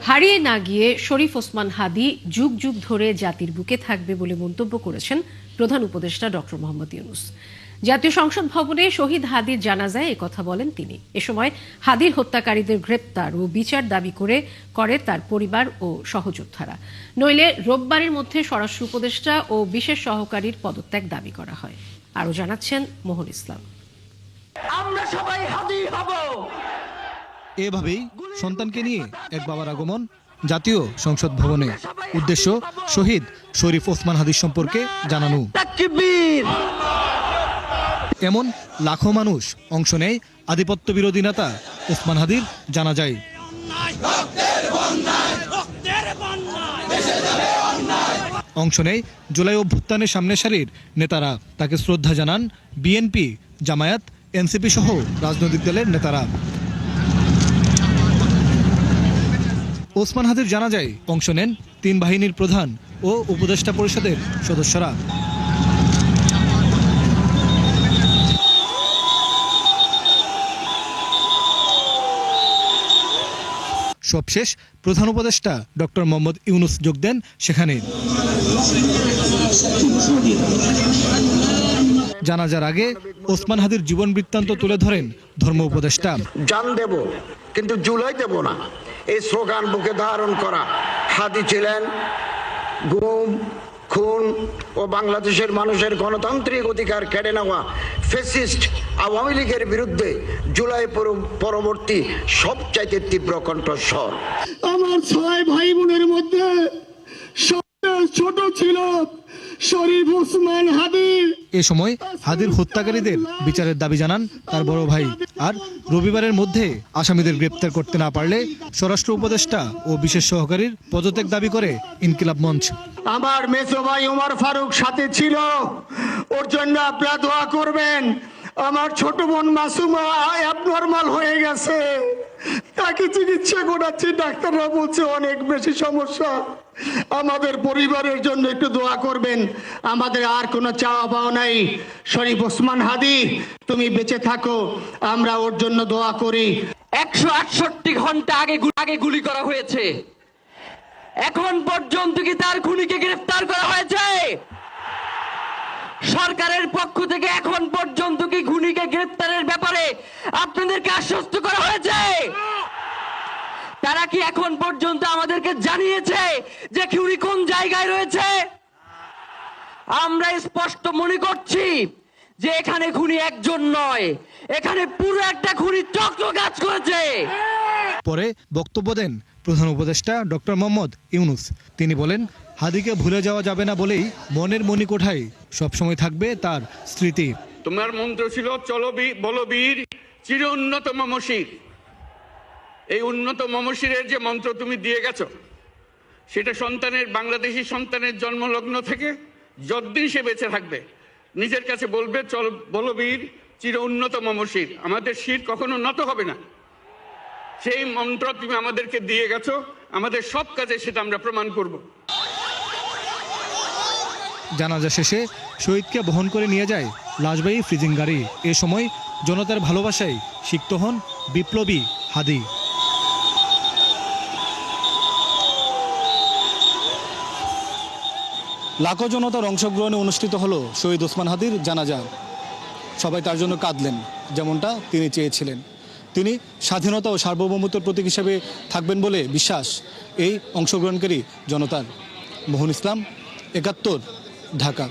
হারিয়ে না গিয়ে শরীফ ওসমান হাদি যুগ যুগ ধরে জাতির বুকে থাকবে বলে মন্তব্য করেছেন প্রধান উপদেষ্টা ডক্টর মোহাম্মদ ইউনুস। জাতীয় সংসদ ভবনে শহীদ হাদির জানাজায় কথা বলেন তিনি। এ সময় হাদির হত্যাকারীদের গ্রেপ্তার ও বিচার দাবি করে করে তার পরিবার ও সহযোদ্ধারা। নইলে রোববারের মধ্যে স্বরাষ্ট্র উপদেষ্টা ও বিশেষ সহকারীর পদত্যাগ দাবি করা হয়। আরও জানাচ্ছেন মোহন ইসলাম। আমরা সবাই হাদি হব। এভাবেই সন্তানকে নিয়ে এক বাবার আগমন জাতীয় সংসদ ভবনে। উদ্দেশ্য, শহীদ শরীফ ওসমান হাদির সম্পর্কে জানানো। এমন লাখো মানুষ অংশ নেয় আধিপত্য বিরোধী নেতা ওসমান হাদির জানা যায়। অংশ নেয় জুলাই অভ্যুত্থানের সামনে সারির নেতারা। তাকে শ্রদ্ধা জানান বিএনপি, জামায়াত, এনসিপি সহ রাজনৈতিক দলের নেতারা। ওসমান হাদির জানা যায় অংশ নেন তিন বাহিনীর প্রধান ও উপদেষ্টা পরিষদের সদস্যরা। সবশেষ প্রধান উপদেষ্টা ডক্টর মোহাম্মদ ইউনুস যোগ দেন সেখানে। জানাজার আগে ওসমান হাদির জীবন বৃত্তান্ত তুলে ধরেন ধর্ম উপদেষ্টা। জান দেব, কিন্তু জুলাই দেব না। এই স্লোগান বুকে ধারণ করা। হাদি ছিলেন গুম, খুন ও বাংলাদেশের মানুষের গণতান্ত্রিক অধিকার কেড়ে নেওয়া ফেসিস্ট আওয়ামী লীগের বিরুদ্ধে জুলাই পর- পরবর্তী সবচাইতে তীব্র কণ্ঠস্বর। আমার ছয় ভাই বোনের মধ্যে ছোট ছিল। শরীফ ওসমান হাদি। এ সময় হাদির হত্যাকারীদের বিচারের দাবি জানান তার বড় ভাই। আর রবিবারের মধ্যে আসামিদের গ্রেপ্তার করতে না পারলে স্বরাষ্ট্র উপদেষ্টা ও বিশেষ সহকারীর পদত্যাগ দাবি করে ইনকিলাব মঞ্চ। আমার মেসো ভাই ওমর ফারুক সাথে ছিল। ওর জন্য আপনারা দোয়া করবেন। আমার ছোট বোন মাসুমা অ্যাবনর্মাল হয়ে গেছে। তাকে চিকিৎসা করাচ্ছি, ডাক্তাররা বলছে অনেক বেশি সমস্যা। আমাদের পরিবারের জন্য একটু দোয়া করবেন। আমাদের আর কোনো চাওয়া পাওয়া নাই। শরীফ ওসমান হাদি, তুমি বেঁচে থাকো, আমরা ওর জন্য দোয়া করি। একশো আটষট্টি ঘণ্টা আগে আগে গুলি করা হয়েছে। এখন পর্যন্ত কি তার খুনিকে গ্রেফতার করা হয়েছে? সরকারের পক্ষ থেকে এখন পর্যন্ত কি খুনিকে গ্রেফতারের ব্যাপারে আপনাদেরকে আশ্বস্ত করা হয়েছে? কি এখন পর্যন্ত আমাদেরকে জানিয়েছে যে খুনি কোন জায়গায় রয়েছে? আমরা স্পষ্ট মনে করছি যে এখানে খুনি একজন নয়। এখানে পুরো একটা খুনি চক্র কাজ করেছে। পরে বক্তব্য দেন প্রধান উপদেষ্টা ডক্টর মোহাম্মদ ইউনুস। তিনি বলেন হাদিকে ভুলে যাওয়া যাবে না বলেই মনের মণিকোঠায় সবসময় থাকবে তার স্মৃতি। তোমার মন্ত্র ছিল চলো বী- বলো বীর চির উন্নত মমশির এই উন্নত মমশিরের যে মন্ত্র তুমি দিয়ে গেছো, সেটা সন্তানের, বাংলাদেশি সন্তানের জন্মলগ্ন থেকে যতদিন সে বেঁচে থাকবে, নিজের কাছে বলবে, চল, বলো বীর, চির উন্নত মমশির। আমাদের শির কখনো নত হবে না। সেই মন্ত্র তুমি আমাদেরকে দিয়ে গেছো, আমাদের সব কাজে সেটা আমরা প্রমাণ করব। জানাজা শেষে শহীদকে বহন করে নিয়ে যায় লাশবাহী ফ্রিজিং গাড়ি। এ সময় জনতার ভালোবাসায় সিক্ত হন বিপ্লবী হাদি। লাখো জনতার অংশগ্রহণে অনুষ্ঠিত হলো শহীদ ওসমান হাদির জানাজা। সবাই তার জন্য কাঁদলেন, যেমনটা তিনি চেয়েছিলেন। তিনি স্বাধীনতা ও সার্বভৌমত্বের প্রতীক হিসেবে থাকবেন বলে বিশ্বাস এই অংশগ্রহণকারী জনতার। মোহন ইসলাম, একাত্তর, ঢাকা।